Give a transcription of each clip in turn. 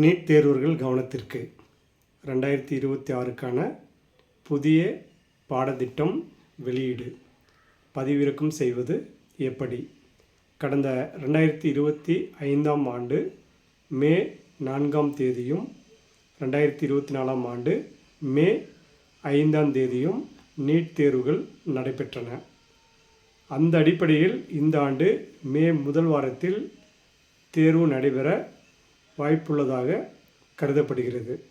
NEET தேர்வர்கள் கவனத்திற்கு. ரெண்டாயிரத்தி இருபத்தி ஆறுக்கான புதிய பாடத்திட்டம் வெளியீடு. பதிவிறக்கம் செய்வது எப்படி? கடந்த ரெண்டாயிரத்தி இருபத்தி ஐந்தாம் ஆண்டு மே நான்காம் தேதியும் ரெண்டாயிரத்தி இருபத்தி நாலாம் ஆண்டு மே ஐந்தாம் தேதியும் நீட் தேர்வுகள் நடைபெற்றன. அந்த அடிப்படையில் இந்த ஆண்டு மே முதல் வாரத்தில் தேர்வு நடைபெற வாய்ப்புள்ளதாக கருதப்படுகிறது.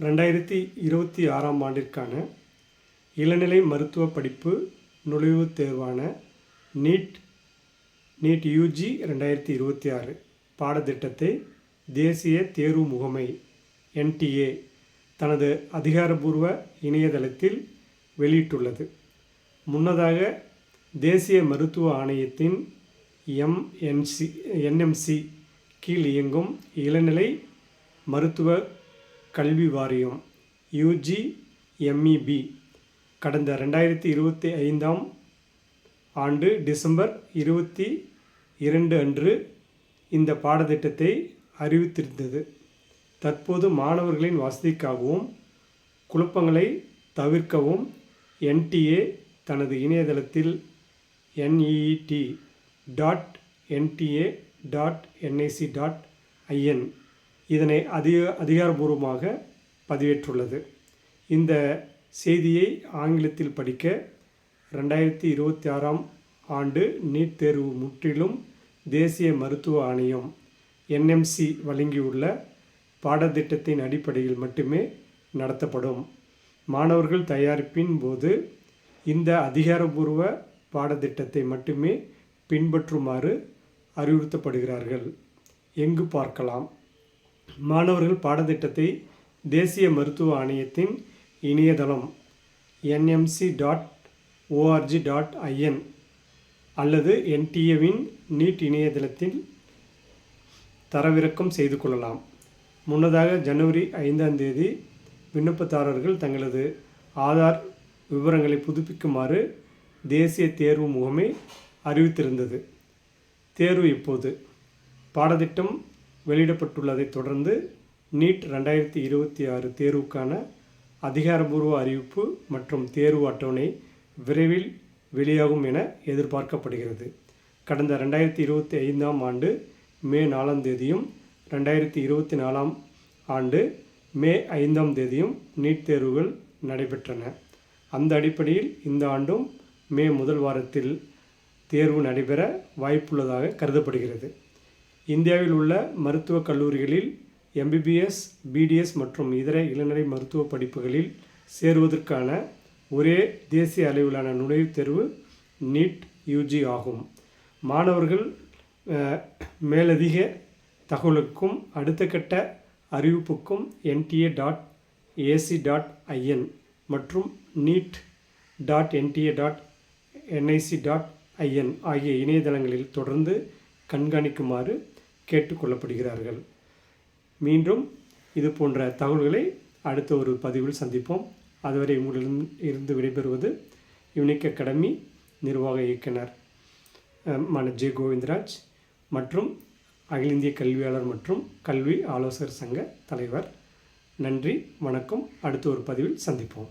ரெண்டாயிரத்தி இருபத்தி ஆறாம் ஆண்டிற்கான இளநிலை மருத்துவ படிப்பு நுழைவுத் தேர்வான நீட் நீட் யூஜி ரெண்டாயிரத்தி இருபத்தி ஆறு பாடத்திட்டத்தை தேசிய தேர்வு முகமை என்டிஏ தனது அதிகாரபூர்வ இணையதளத்தில் வெளியிட்டுள்ளது. முன்னதாக தேசிய மருத்துவ ஆணையத்தின் எம்என்சி என்எம்சி கீழ் இயங்கும் இளநிலை மருத்துவ கல்வி வாரியம் யூஜி எம்இபி கடந்த ரெண்டாயிரத்தி இருபத்தி ஐந்தாம் ஆண்டு டிசம்பர் இருபத்தி இரண்டு அன்று இந்த பாடத்திட்டத்தை அறிவித்திருந்தது. தற்போது மாணவர்களின் வசதிக்காகவும் குழப்பங்களை தவிர்க்கவும் என்டிஏ தனது இணையதளத்தில் NET dot NTA dot NIC dot IN இதனை அதிக அதிகாரபூர்வமாக பதிவேற்றுள்ளது. இந்த செய்தியை ஆங்கிலத்தில் படிக்க ரெண்டாயிரத்தி இருபத்தி ஆறாம் ஆண்டு நீட் தேர்வு முற்றிலும் தேசிய மருத்துவ ஆணையம் என்எம்சி வழங்கியுள்ள பாடத்திட்டத்தின் அடிப்படையில் மட்டுமே நடத்தப்படும். மாணவர்கள் தயாரிப்பின் போது இந்த அதிகாரபூர்வ பாடத்திட்டத்தை மட்டுமே பின்பற்றுமாறு அறிவுறுத்தப்படுகிறார்கள். எங்கு பார்க்கலாம்? மாணவர்கள் பாடத்திட்டத்தை தேசிய மருத்துவ ஆணையத்தின் இணையதளம் NMC dot ORG dot IN அல்லது என்டிஏவின் நீட் இணையதளத்தில் தரவிறக்கம் செய்து கொள்ளலாம். முன்னதாக ஜனவரி ஐந்தாம் தேதி விண்ணப்பதாரர்கள் தங்களது ஆதார் விவரங்களை புதுப்பிக்குமாறு தேசிய தேர்வு முகமை அறிவித்திருந்தது. தேர்வு இப்போது. பாடத்திட்டம் வெளியிடப்பட்டுள்ளதைத் தொடர்ந்து நீட் ரெண்டாயிரத்தி இருபத்தி ஆறு தேர்வுக்கான அதிகாரபூர்வ அறிவிப்பு மற்றும் தேர்வு அட்டவணை விரைவில் வெளியாகும் என எதிர்பார்க்கப்படுகிறது. கடந்த ரெண்டாயிரத்தி இருபத்தி ஐந்தாம் ஆண்டு மே நாலாம் தேதியும் ரெண்டாயிரத்தி இருபத்தி நாலாம் ஆண்டு மே ஐந்தாம் தேதியும் நீட் தேர்வுகள் நடைபெற்றன. அந்த அடிப்படையில் இந்த ஆண்டும் மே முதல் வாரத்தில் தேர்வு நடைபெற வாய்ப்புள்ளதாக கருதப்படுகிறது. இந்தியாவில் உள்ள மருத்துவக் கல்லூரிகளில் எம்பிபிஎஸ் பிடிஎஸ் மற்றும் இதர இளநிலை மருத்துவ படிப்புகளில் சேருவதற்கான ஒரே தேசிய அளவிலான நுழைவுத் தேர்வு நீட் யூஜி ஆகும். மாணவர்கள் மேலதிக தகவலுக்கும் அடுத்த கட்ட அறிவிப்புக்கும் NTA dot AC dot IN மற்றும் NEET dot NTA dot NIC dot IN ஆகிய இணையதளங்களில் தொடர்ந்து கண்காணிக்குமாறு கேட்டுக்கொள்ளப்படுகிறார்கள். மீண்டும் இது போன்ற தகவல்களை அடுத்த ஒரு பதிவில் சந்திப்போம். அதுவரை உங்களிடம் இருந்து விடைபெறுவது யுனிக் அகாடமி நிர்வாக இயக்குனர் மன ஜே கோவிந்தராஜ் மற்றும் அகில இந்திய கல்வியாளர் மற்றும் கல்வி ஆலோசகர் சங்க தலைவர். நன்றி வணக்கம். அடுத்த ஒரு பதிவில் சந்திப்போம்.